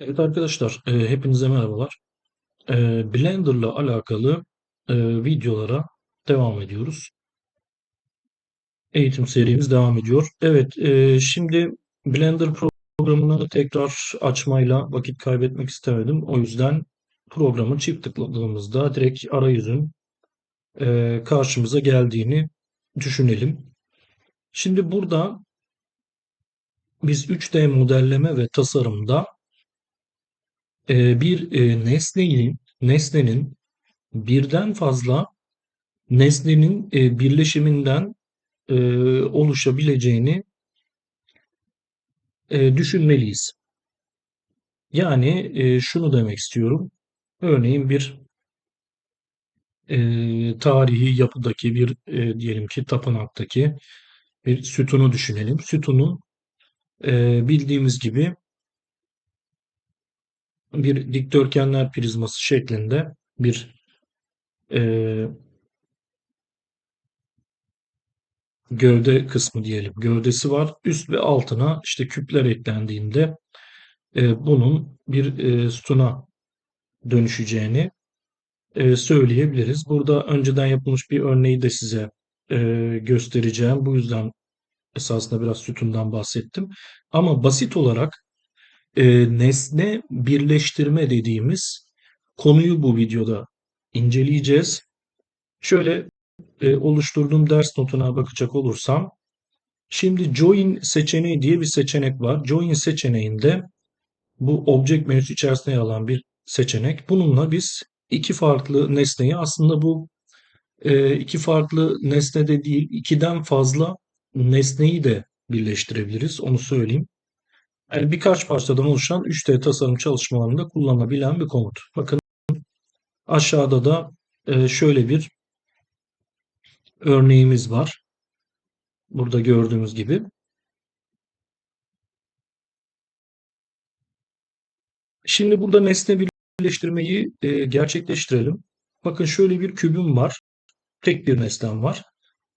Evet arkadaşlar, e, hepinize merhabalar. E, Blender'la alakalı e, videolara devam ediyoruz. Eğitim serimiz devam ediyor. Evet, e, şimdi Blender programını tekrar açmayla vakit kaybetmek istemedim. O yüzden programı çift tıkladığımızda direkt arayüzün e, karşımıza geldiğini düşünelim. Şimdi burada biz 3D modelleme ve tasarımda bir e, nesnenin nesnenin birden fazla nesnenin e, birleşiminden e, oluşabileceğini düşünmeliyiz. Yani şunu demek istiyorum. Örneğin bir tarihi yapıdaki bir diyelim ki tapınaktaki bir sütunu düşünelim. Sütunun bildiğimiz gibi bir dikdörtgenler prizması şeklinde bir e, gövde kısmı diyelim. Gövdesi var. Üst ve altına işte küpler eklendiğinde e, bunun bir e, sütuna dönüşeceğini e, söyleyebiliriz. Burada önceden yapılmış bir örneği de size e, göstereceğim. Bu yüzden esasında biraz sütundan bahsettim. Ama basit olarak e, nesne birleştirme dediğimiz konuyu bu videoda inceleyeceğiz. Şöyle e, oluşturduğum ders notuna bakacak olursam, şimdi join seçeneği diye bir seçenek var. Join seçeneğinde bu object menüsü içerisinde yer alan bir seçenek. Bununla biz iki farklı nesneyi aslında bu e, iki farklı nesnede değil ikiden fazla nesneyi de birleştirebiliriz. Onu söyleyeyim. Yani birkaç parçadan oluşan 3D tasarım çalışmalarında kullanılabilen bir komut. Bakın aşağıda da e, şöyle bir örneğimiz var. Burada gördüğümüz gibi. Şimdi burada nesne birleştirmeyi e, gerçekleştirelim. Bakın şöyle bir kübüm var. Tek bir nesnem var.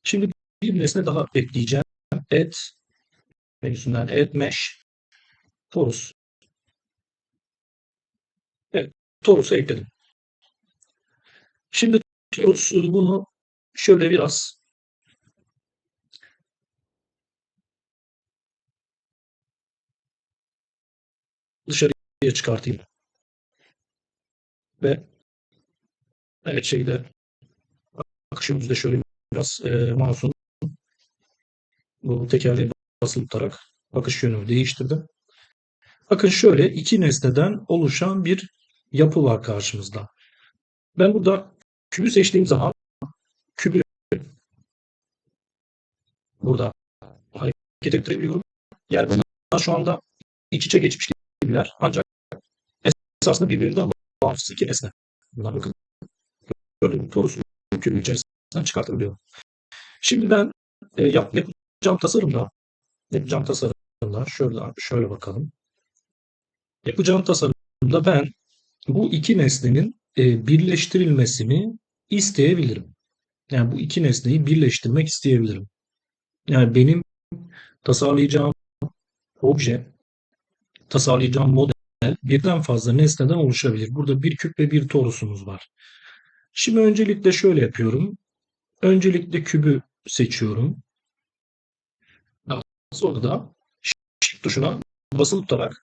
Şimdi bir nesne daha ekleyeceğim. Add menüsünden add mesh torus. Evet, torusu ekledim. Şimdi torus bunu şöyle biraz dışarıya çıkartayım. Ve evet şeyde akışımızda şöyle biraz e, mouse'un bu tekerleği basılı tutarak bakış yönümü değiştirdim. Bakın şöyle iki nesneden oluşan bir yapı var karşımızda. Ben burada kübü seçtiğim zaman kübü burada hareket ettirebiliyorum. Yani bunlar şu anda iç içe geçmiş gibiler. Ancak esasında birbirinden bağımsız iki nesne. Bunlar bakın gördüğüm torusu kübü içerisinden çıkartabiliyorum. Şimdi ben e, yap, yapacağım tasarımda yapacağım tasarımda şöyle şöyle bakalım. Yapacağım tasarımda ben bu iki nesnenin e, birleştirilmesini isteyebilirim. Yani bu iki nesneyi birleştirmek isteyebilirim. Yani benim tasarlayacağım obje, tasarlayacağım model birden fazla nesneden oluşabilir. Burada bir küp ve bir torusumuz var. Şimdi öncelikle şöyle yapıyorum. Öncelikle kübü seçiyorum. Daha sonra da Shift tuşuna basılı tutarak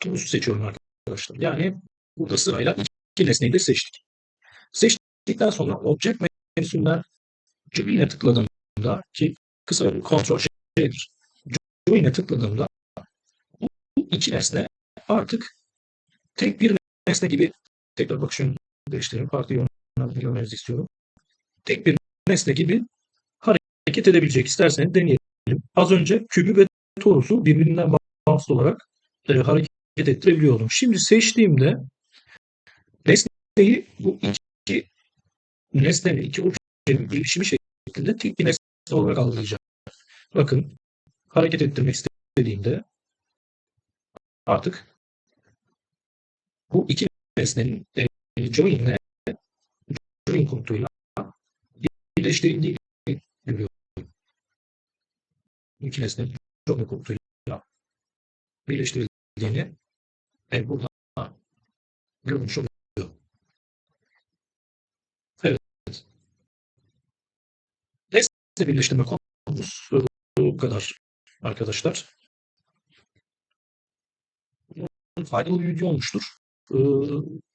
torusu seçiyorum arkadaşlar. Yani burada sırayla iki nesneyi de seçtik. Seçtikten sonra Object menüsünden Join'e tıkladığımda ki kısa bir kontrol şeydir. Join'e tıkladığımda bu iki nesne artık tek bir nesne gibi tekrar bak şunu değiştirelim. Farklı yönlerden görmenizi istiyorum. Tek bir nesne gibi hareket edebilecek. İsterseniz deneyelim. Az önce kübü ve torusu birbirinden bağımsız olarak e, hareket ettirebiliyordum. Şimdi seçtiğimde nesneyi bu iki nesne iki objenin birleşimi şeklinde tek bir nesne olarak algılayacak. Bakın hareket ettirmek istediğimde artık bu iki nesnenin e, join'le join komutuyla birleştirildiğini görüyorum. İki nesnenin join komutuyla birleştirildiğini E, burada görmüş oluyor. Evet. Nesne birleştirme konumuz bu kadar arkadaşlar. Faydalı bir video olmuştur. E,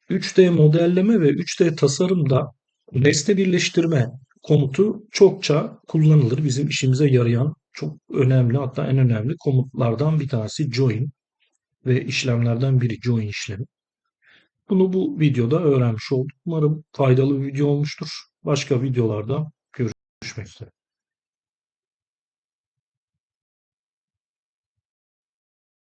3D modelleme ve 3D tasarımda nesne birleştirme komutu çokça kullanılır. Bizim işimize yarayan çok önemli hatta en önemli komutlardan bir tanesi join ve işlemlerden biri join işlemi. Bunu bu videoda öğrenmiş olduk. Umarım faydalı bir video olmuştur. Başka videolarda görüşmek üzere.